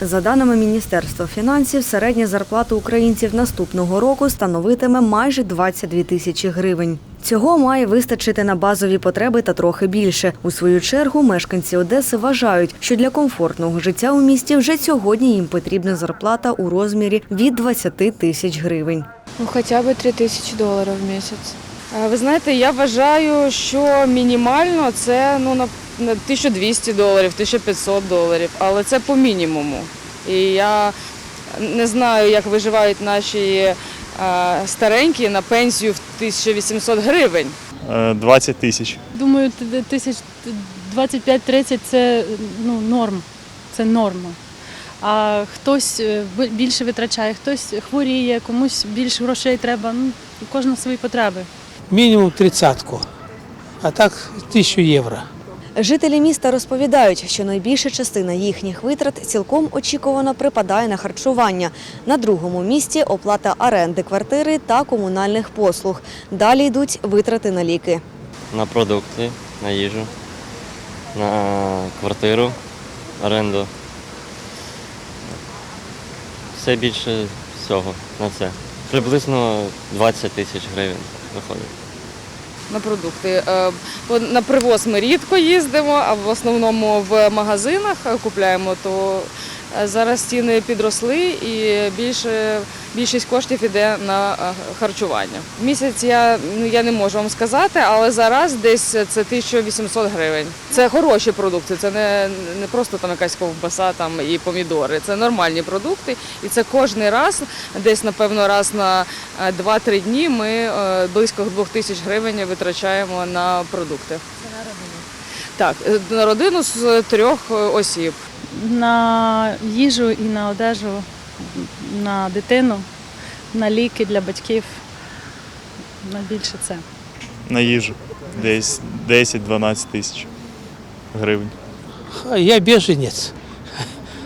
За даними Міністерства фінансів, середня зарплата українців наступного року становитиме майже 22 тисячі гривень. Цього має вистачити на базові потреби та трохи більше. У свою чергу мешканці Одеси вважають, що для комфортного життя у місті вже сьогодні їм потрібна зарплата у розмірі від 20 тисяч гривень. Ну, хотя бы 3000 долларов в месяц. А, Ви знаєте, я вважаю, що мінімально це ну, 1200 доларів, 1500 доларів, але це по мінімуму. І я не знаю, як виживають наші е, старенькі на пенсію в 1800 гривень. Е, 20 тисяч. Думаю, тисяч 25-30 це ну, норм. Це норма. А хтось е, більше витрачає, хтось хворіє, комусь більше грошей треба. Ну, у кожного свої потреби. Мінімум тридцятку, а так тисячу євро. Жителі міста розповідають, що найбільша частина їхніх витрат цілком очікувано припадає на харчування. На другому місці оплата оренди квартири та комунальних послуг. Далі йдуть витрати на ліки. на продукти, на їжу, на квартиру, оренду. Все більше всього на це. Приблизно 20 тисяч гривень виходить. На продукти. Е, На привоз ми рідко їздимо, а в основному в магазинах е, купляємо, то зараз ціни підросли і більше, більшість коштів йде на е, харчування. В місяць я, ну, я не можу вам сказати, але зараз десь це 1800 гривень. Це хороші продукти, це не, не просто там якась ковбаса там, і помідори. Це нормальні продукти. І це кожен раз, десь, напевно, раз на е, 2-3 дні ми е, близько 2000 гривень витрачаємо на продукти. Це на родину? Так, е, на родину з трьох е, осіб. На їжу і на одежу, на дитину, на ліки для батьків. Найбільше це. На їжу десь 10-12 тисяч гривень. Я біженець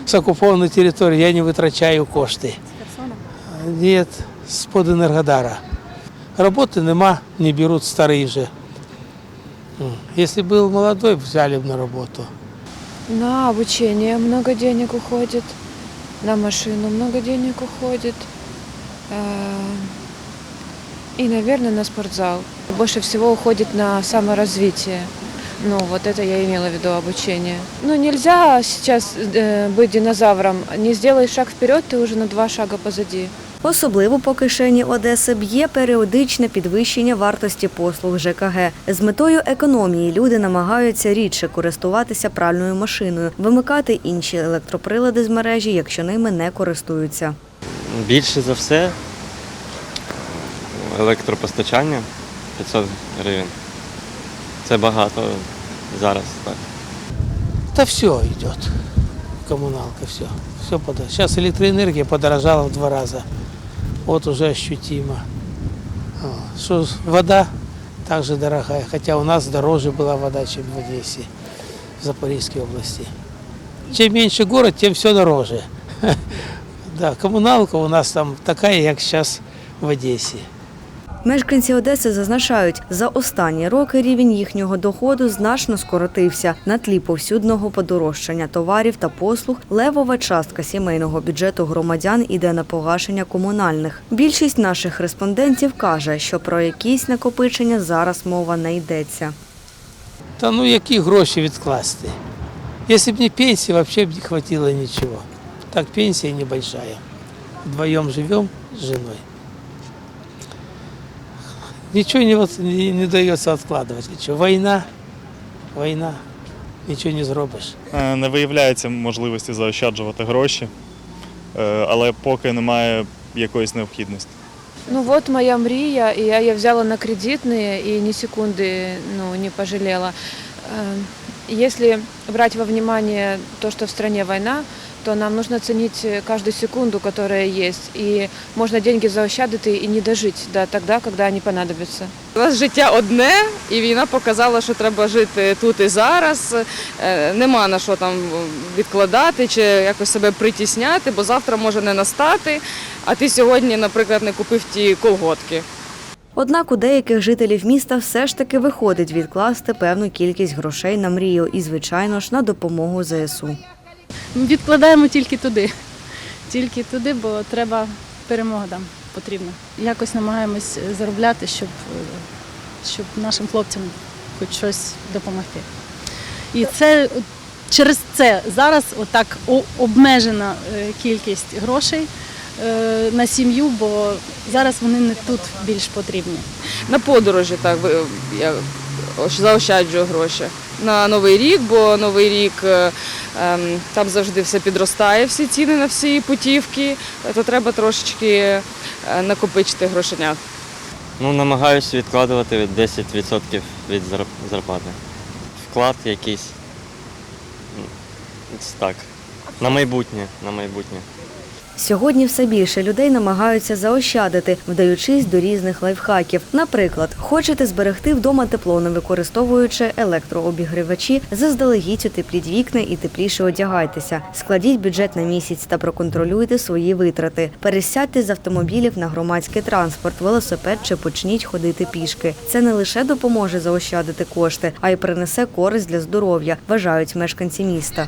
з окупованої території, я не витрачаю кошти. Ні, з-под Енергодара. Роботи нема, не беруть старий вже. М. Якщо був молодой, взяли б на роботу. На обучение много денег уходит, на машину много денег уходит. э, И, наверное, на спортзал. Больше всего уходит на саморазвитие. Ну, вот это я имела в виду обучение. Ну, нельзя сейчас э, быть динозавром. Не сделаешь шаг вперед, ты уже на два шага позади. Особливо по кишені Одеси б'є періодичне підвищення вартості послуг ЖКГ. З метою економії люди намагаються рідше користуватися пральною машиною, вимикати інші електроприлади з мережі, якщо ними не користуються. Більше за все електропостачання 500 гривень. Це багато зараз. Так. Да все идет. Коммуналка, все. Все подорожало. Сейчас электроэнергия подорожала в два раза. Вот уже ощутимо. Что вода также дорогая. Хотя у нас дороже была вода, чем в Одессе, в Запорожской области. Чем меньше город, тем все дороже. Да, коммуналка у нас там такая, как сейчас в Одессе. Мешканці Одеси зазначають, за останні роки рівень їхнього доходу значно скоротився. На тлі повсюдного подорожчання товарів та послуг левова частка сімейного бюджету громадян іде на погашення комунальних. Більшість наших респондентів каже, що про якісь накопичення зараз мова не йдеться. Та ну які гроші відкласти? Якщо б не пенсія, взагалі б не хватило нічого. Так пенсія небольшая. Вдвоем живем с женой. Ничего не, вот- не, не дается откладывать. Ничего. Война, война, нічого не зробиш. Е, Не виявляється можливості заощаджувати гроші, е, але поки немає якоїсь необхідності. Ну вот моя мрия, и я ее взяла на кредитные и ни секунды ну, не пожалела. Э, Если брать во внимание то, что в стране война, то нам нужно ценить каждую секунду, которая есть. И можно деньги заощадити и не дожить до тогда, когда они понадобятся. У нас життя одне, і війна показала, що треба жити тут і зараз. Е, Нема на що там відкладати чи якось себе притісняти, бо завтра може не настати. А ти сьогодні, наприклад, не купив ті колготки. Однак у деяких жителів міста все ж таки виходить відкласти певну кількість грошей на мрію і, звичайно ж, на допомогу ЗСУ. Відкладаємо тільки туди. Тільки туди, бо треба перемога нам потрібна. Якось намагаємось заробляти, щоб, щоб нашим хлопцям хоч щось допомогти. І це через це зараз отак обмежена е, кількість грошей е, на сім'ю, бо зараз вони не тут більш потрібні. На подорожі так я заощаджую гроші. На Новий рік, бо Новий рік е, ем, там завжди все підростає, всі ціни на всі путівки, то треба трошечки е, накопичити грошенят. Ну, намагаюся відкладувати 10% від зарплати. Вклад якийсь. Так. На майбутнє, на майбутнє. Сьогодні все більше людей намагаються заощадити, вдаючись до різних лайфхаків. Наприклад, хочете зберегти вдома тепло, не використовуючи електрообігрівачі, заздалегідь утепліть вікна і тепліше одягайтеся. Складіть бюджет на місяць та проконтролюйте свої витрати. Пересядьте з автомобілів на громадський транспорт, велосипед чи почніть ходити пішки. Це не лише допоможе заощадити кошти, а й принесе користь для здоров'я, вважають мешканці міста.